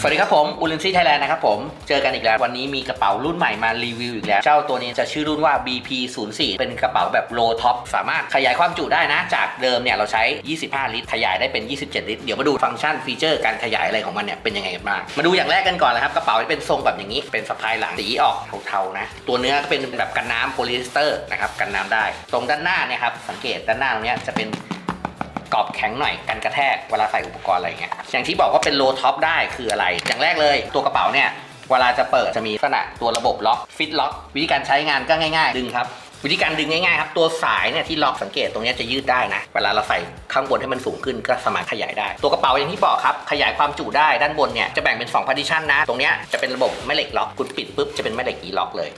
สวัสดีครับผมอูลินซี่ไทยแลนด์นะครับผม เจอกันอีกแล้ว วันนี้มีกระเป๋ารุ่นใหม่มารีวิวอีกแล้ว เจ้าตัวนี้จะชื่อรุ่นว่า BP 0 4เป็นกระเป๋าแบบโลท็อปสามารถขยายความจุได้นะ จากเดิมเนี่ยเราใช้ 25 ลิตร ขยายได้เป็น 27 ลิตร เดี๋ยวมาดูฟังก์ชันฟีเจอร์การขยายอะไรของมันเนี่ยเป็นยังไงกันบ้าง มาดูอย่างแรกกันก่อนเลยครับ กระเป๋าเป็นทรงแบบอย่างนี้ เป็นสะพายหลัง สีออกเทาๆนะ ตัวเนื้อก็เป็นแบบกันน้ำโพลีเอสเตอร์นะครับ กันน้ำได้ ตรงด้านหน้าเนี่ยครับ สังเกตด้านหน้าตรงนี้จะเป็น กรอบแข็งหน่อยกันกระแทกเวลาใส่อุปกรณ์อะไรอย่างเงี้ยอย่างที่บอกว่าเป็นโลท็อปได้คืออะไร อย่างแรกเลยตัวกระเป๋าเนี่ยเวลาจะเปิดจะมีลักษณะตัวระบบล็อกฟิตล็อกวิธีการใช้งานก็ง่าย ๆ ดึงครับวิธีการดึงง่ายๆครับตัวสายเนี่ยที่ล็อกสังเกตตรงเนี้ยจะยืดได้นะ เวลาเราใส่ข้างบนให้มันสูงขึ้นก็สามารถขยายได้ ตัวกระเป๋าอย่างที่บอกครับ ขยายความจุได้ด้านบนเนี่ยจะแบ่งเป็น2 partition นะ ตรงเนี้ยจะเป็นระบบแม่เหล็กล็อกคุณปิดปุ๊บจะเป็นแม่เหล็กอีล็อกเลย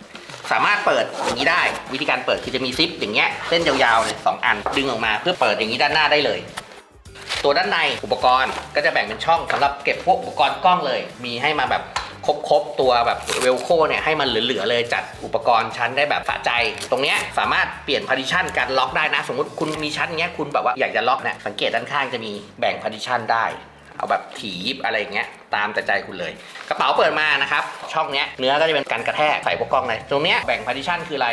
สามารถเปิดอย่างนี้ได้ วิธีการเปิดคือจะมีซิปอย่างเงี้ยเส้นยาวๆเลยสองอันดึงออกมาเพื่อเปิดอย่างนี้ด้านหน้าได้เลย ตัวด้านในอุปกรณ์ก็จะแบ่งเป็นช่องสำหรับเก็บพวกอุปกรณ์กล้องเลย มีให้มาแบบครบๆตัวแบบเวลโคเนี่ยให้มันเหลือๆเลยจัดอุปกรณ์ชั้นได้แบบสะใจ ตรงเนี้ยสามารถเปลี่ยนพาร์ติชันการล็อกได้นะ สมมติคุณมีชั้นเงี้ยคุณแบบว่าอยากจะล็อกเนี่ยสังเกตด้านข้างจะมีแบ่งพาร์ติชันได้ เอาแบบถีบอะไรอย่างเงี้ยตามแต่ใจคุณเลย กระเป๋าเปิดมานะครับ ช่องเนี้ยเนื้อก็จะเป็นการกระแทกใส่พวกกล้องเลยตรงเนี้ยแบ่งพาร์ติชันคืออะไร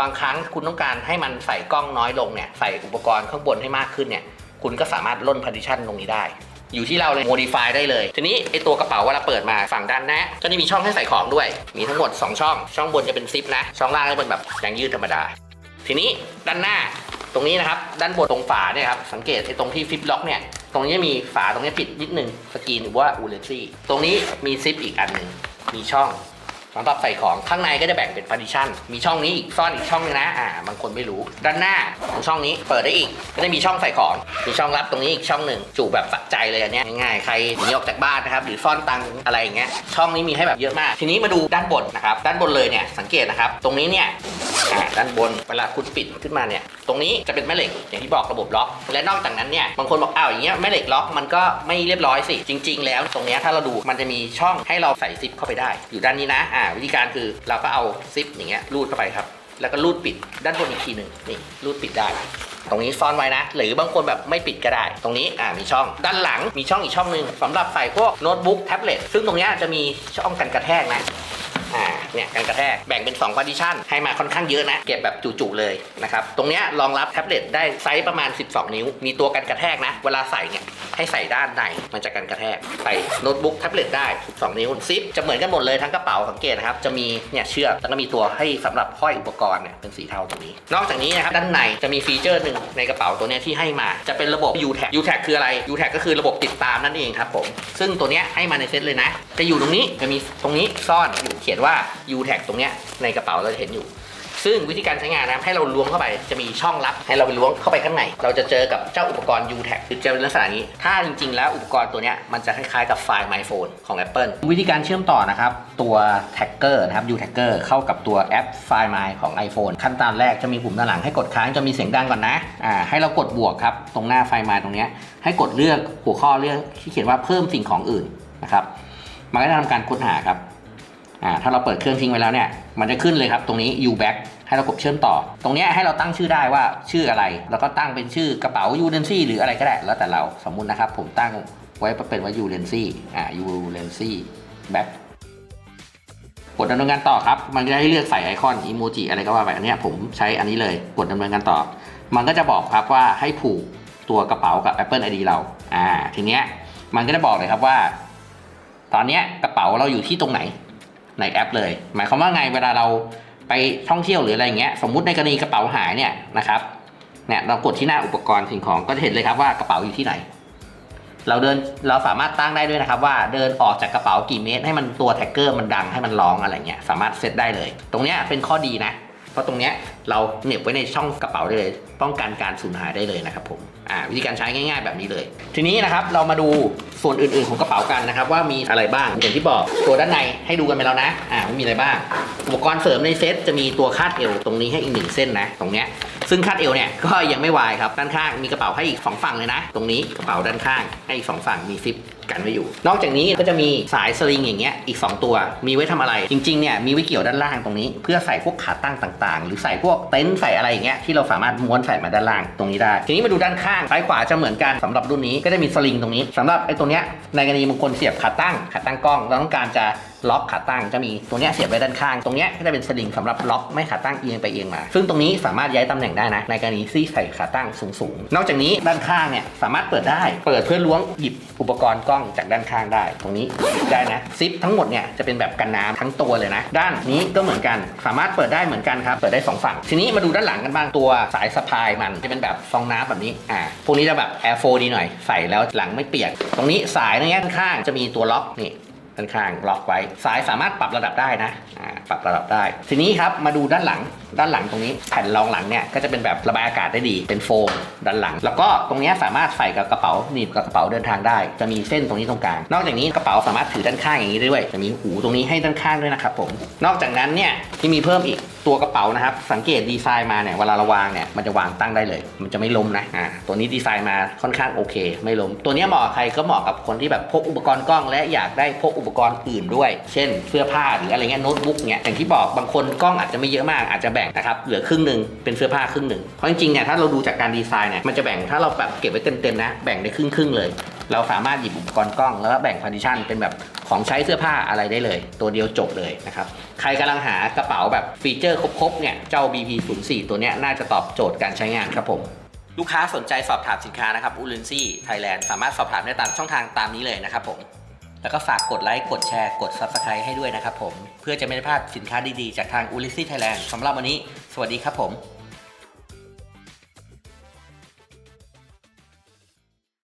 บางครั้งคุณต้องการให้มันใส่กล้องน้อยลงเนี่ยใส่อุปกรณ์ข้างบนให้มากขึ้นเนี่ยคุณก็สามารถล่นพาร์ติชันตรงนี้ได้อยู่ที่เราเลยโมดิฟายได้เลย ทีนี้ไอตัวกระเป๋าเวลาเปิดมาฝั่งด้านหน้าก็จะมีช่องให้ใส่ของด้วย มีทั้งหมด 2 ช่อง ช่องบนจะเป็นซิปนะ ช่องล่างก็เป็นแบบยางยืดธรรมดา ทีนี้ด้านหน้าตรงนี้นะครับ ด้านบนตรงฝาเนี่ยครับ สังเกตไอตรงที่ฟิปล็อกเนี่ย ตรงนี้มีฝาตรงนี้ปิดนิดนึงสกรีนหรือว่าอูเลนซี่ตรงนี้มีซิปอีกอันหนึ่งมีช่องสำหรับใส่ของข้างในก็จะแบ่งเป็นพาร์ติชันมีช่องนี้อีกซ่อนอีกช่องนึงนะอ่าบางคนไม่รู้ ด้านหน้าของช่องนี้เปิดได้อีกก็จะมีช่องใส่ของ มีช่องรับตรงนี้อีกช่องหนึ่งจุแบบสะใจเลยอันเนี้ยง่ายๆใครหนีออกจากบ้านนะครับหรือซ่อนตังอะไรอย่างเงี้ยช่องนี้มีให้แบบเยอะมาก ทีนี้มาดูด้านบนนะครับด้านบนเลยเนี่ยสังเกตนะครับตรงนี้เนี่ย ด้านบนเวลาคุณปิดขึ้นมาเนี่ยตรงนี้จะเป็นแม่เหล็กอย่างที่บอกระบบล็อก และนอกจากนั้นเนี่ยบางคนบอกอ้าวอย่างเงี้ยแม่เหล็กล็อกมันก็ไม่เรียบร้อยสิจริง ๆ แล้วตรงเนี้ยถ้าเราดูมันจะมีช่องให้เราใส่ซิปเข้าไปได้ อยู่ด้านนี้นะอ่าวิธีการคือเราก็เอาซิปอย่างเงี้ยรูดเข้าไปครับ แล้วก็รูดปิดด้านบนอีกทีหนึ่งนี่รูดปิดได้ตรงนี้ซ่อนไว้นะ หรือบางคนแบบไม่ปิดก็ได้ ตรงนี้อ่ามีช่อง ด้านหลังมีช่องอีกช่องหนึ่งสำหรับใส่พวกโน้ตบุ๊กแท็บเล็ตซึ่งตรงเนี้ยจะมีช่องกันกระแทกนะ อ่าเนี่ยการกระแทกแบ่งเป็น2 partition ให้มาค่อนข้างเยอะนะ เก็บแบบจุๆเลยนะครับ ตรงเนี้ยรองรับแท็บเล็ตได้ไซส์ประมาณ 12 นิ้ว มีตัวกันกระแทกนะ เวลาใส่เนี่ยให้ใส่ด้านในมันจะกันกระแทก ใส่โน้ตบุ๊กแท็บเล็ตได้ 12 นิ้วซิปจะเหมือนกันหมดเลยทั้งกระเป๋าสังเกตนะครับจะมีเนี่ยเชือกแล้วก็มีตัวให้สำหรับห้อยอุปกรณ์เนี่ยเป็นสีเทาตรงนี้ นอกจากนี้นะครับด้านในจะมีฟีเจอร์หนึ่งในกระเป๋าตัวเนี้ยที่ให้มาจะเป็นระบบ U-Tag U-Tag คืออะไร U-Tag ก็คือระบบติดตามนั่นเองครับผมซึ่งตัวเนี้ยให้มาในเซตเลยนะ จะอยู่ตรงนี้จะมีตรงนี้ซ่อนอยู่เขียนว่า U-Tag ตรงเนี้ยในกระเป๋าเราจะเห็นอยู่ ซึ่งวิธีการใช้งานนะให้เราล้วงเข้าไปจะมีช่องลับให้เราไปล้วงเข้าไปข้างใน เราจะเจอกับเจ้าอุปกรณ์ U-Tag คือจะเป็นลักษณะนี้ ถ้าจริง ๆ แล้วอุปกรณ์ตัวเนี้ยมันจะคล้ายๆกับไฟล์ My Phone ของ Apple วิธีการเชื่อมต่อนะครับตัว Tagger นะครับ U-Tagger เข้ากับตัวแอปไฟล์ My ของ iPhone ขั้นตอนแรกจะมีปุ่มด้านหลังให้กดค้างจะมีเสียงดังก่อนนะอ่าให้เรากดบวกครับตรงหน้าไฟล์ My ตรงเนี้ยให้กดเลือกหัวข้อเรื่องที่เขียนว่าเพิ่มสิ่งของอื่นนะครับมันก็จะทำการค้นหาครับ อ่าถ้าเราเปิดเครื่องทิ้งไว้แล้วเนี่ยมันจะขึ้นเลยครับตรงนี้ U back ให้เรากดเชื่อมต่อ ตรงนี้ให้เราตั้งชื่อได้ว่าชื่ออะไร แล้วก็ตั้งเป็นชื่อกระเป๋า u l e n c y หรืออะไรก็ได้แล้วแต่เราสมมุตินะครับผมตั้งไว้เป็นว่า u l e n c y อ่า u l e n c y back กดดำเนินการต่อครับ มันจะให้เลือกใส่ไอคอนอีโมจิอะไรก็ว่าไปอันนี้ผมใช้อันนี้เลยกดดำเนินการต่อ มันก็จะบอกครับว่าให้ผูกตัวกระเป๋ากับ Apple ID เรา อ่า ทีเนี้ยมันก็จะบอกเลยครับว่า ตอนเนี้ยกระเป๋าเราอยู่ที่ตรงไหน ในแอปเลย หมายความว่าไงเวลาเราไปท่องเที่ยวหรืออะไรเงี้ยสมมุติในกรณีกระเป๋าหายเนี่ยนะครับเนี่ยเรากดที่หน้าอุปกรณ์สิ่งของก็จะเห็นเลยครับว่ากระเป๋าอยู่ที่ไหน เราเดินเราสามารถตั้งได้ด้วยนะครับว่าเดินออกจากกระเป๋ากี่เมตร ให้มันตัวแท็กเกอร์มันดังให้มันร้องอะไรเงี้ยสามารถเซตได้เลย ตรงเนี้ยเป็นข้อดีนะ ราะตรงเนี้ยเราเหน็บไว้ในช่องกระเป๋าได้เลย ป้องกันการสูญหายได้เลยนะครับผมอ่าวิธีการใช้ง่าย ๆ แบบนี้เลย ทีนี้นะครับเรามาดูส่วนอื่นๆของกระเป๋ากันนะครับ ว่ามีอะไรบ้างอย่างที่บอกตัวด้านในให้ดูกันไปแล้วนะอ่ามีอะไรบ้าง อุปกรณ์เสริมในเซ็ตจะมีตัวคาดเอวตรงนี้ให้อีกหนึ่งเส้นนะ ตรงเนี้ยซึ่งคาดเอวเนี่ยก็ยังไม่วายครับด้านข้างมีกระเป๋าให้อีกสองฝั่งเลยนะ ตรงนี้กระเป๋าด้านข้างให้อีกสองฝั่งมีซิป กันไว้อยู่ นอกจากนี้ก็จะมีสายสลิงอย่างเงี้ยอีก 2 ตัว มีไว้ทำอะไร จริงๆเนี่ยมีไว้เกี่ยวด้านล่างตรงนี้ เพื่อใส่พวกขาตั้งต่างๆ หรือใส่พวกเต็นท์ใส่อะไรอย่างเงี้ยที่เราสามารถม้วนใส่มาด้านล่างตรงนี้ได้ ทีนี้มาดูด้านข้างซ้ายขวาจะเหมือนกันสำหรับรุ่นนี้ก็จะมีสลิงตรงนี้สำหรับไอ้ตัวเนี้ยในกรณีบางคนเสียบขาตั้งขาตั้งกล้องเราต้องการจะล็อกขาตั้งจะมีตัวเนี้เสียบไว้ด้านข้าง ตรงนี้ก็จะเป็นสลิงสำหรับล็อกไม่ขาตั้งเอียงไปเอียงมา ซึ่งตรงนี้สามารถย้ายตำแหน่งได้นะ ในกรณีที่ใส่ขาตั้งสูงๆ นอกจากนี้ด้านข้างเนี่ยสามารถเปิดได้ เปิดเพื่อล้วงหยิบอุปกรณ์กล้องจากด้านข้างได้ ตรงนี้ได้นะซิปทั้งหมดเนี่ยจะเป็นแบบกันน้ำทั้งตัวเลยนะ ด้านนี้ก็เหมือนกัน สามารถเปิดได้เหมือนกันครับ เปิดได้สองฝั่ง ทีนี้มาดูด้านหลังกันบ้างตัวสายสะพายมันจะเป็นแบบฟองน้ำแบบนี้ อ่า พวกนี้จะแบบแอร์โฟดีหน่อย ใส่แล้วหลังไม่เปียก ตรงนี้สายตรงนี้ยข้างจะมีตัวล็อกนี่ ด้านข้างล็อกไว้ สายสามารถปรับระดับได้นะปรับระดับได้ ทีนี้ครับมาดูด้านหลัง ด้านหลังตรงนี้ แผ่นรองหลังเนี่ยก็จะเป็นแบบระบายอากาศได้ดี เป็นโฟมด้านหลัง แล้วก็ตรงนี้สามารถใส่กับกระเป๋าหนีบกับกระเป๋าเดินทางได้ จะมีเส้นตรงนี้ตรงกลาง นอกจากนี้กระเป๋าสามารถถือด้านข้างอย่างนี้ได้ด้วย จะมีหูตรงนี้ให้ด้านข้างด้วยนะครับผม นอกจากนั้นเนี่ยที่มีเพิ่มอีกตัวกระเป๋านะครับ สังเกตดีไซน์มาเนี่ยเวลาเราวางเนี่ยมันจะวางตั้งได้เลย มันจะไม่ล้มนะอ่าตัวนี้ดีไซน์มาค่อนข้างโอเค ไม่ล้มตัวนี้เหมาะกับใครก็เหมาะกับคนที่แบบพกอุปกรณ์กล้อง และอยากได้พกอุปกรณ์อื่นด้วย เช่น เสื้อผ้าหรืออะไรเงี้ยโน้ตบุ๊กเนี่ยอย่างที่บอกบางคนกล้องอาจจะไม่เยอะมากอาจจะแบ่งนะครับเหลือครึ่งหนึ่งเป็นเสื้อผ้าครึ่งหนึ่งเพราะจริงๆเนี่ยถ้าเราดูจากการดีไซน์เนี่ยมันจะแบ่งถ้าเราแบบเก็บไว้เต็มๆนะแบ่งได้ครึ่งครึ่งๆเลย เราสามารถหยิบอุปกรณ์กล้องแล้วก็แบ่งพาร์ติชันเป็นแบบของใช้เสื้อผ้าอะไรได้เลย ตัวเดียวจบเลยนะครับ ใครกำลังหากระเป๋าแบบฟีเจอร์ครบๆเนี่ยเจ้า BP 0 4 ตัวเนี้ยน่าจะตอบโจทย์การใช้งานครับผมลูกค้าสนใจสอบถามสินค้านะครับอูลินซี่ไทยแลนด์สามารถสอบถามได้ตามช่องทางตามนี้เลยนะครับผม แล้วก็ฝากกดไลค์ กดแชร์ กด Subscribe ให้ด้วยนะครับผม เพื่อจะไม่ได้พลาดสินค้าดีๆ จากทางอูลินซี่ไทยแลนด์สำหรับวันนี้ สวัสดีครับผม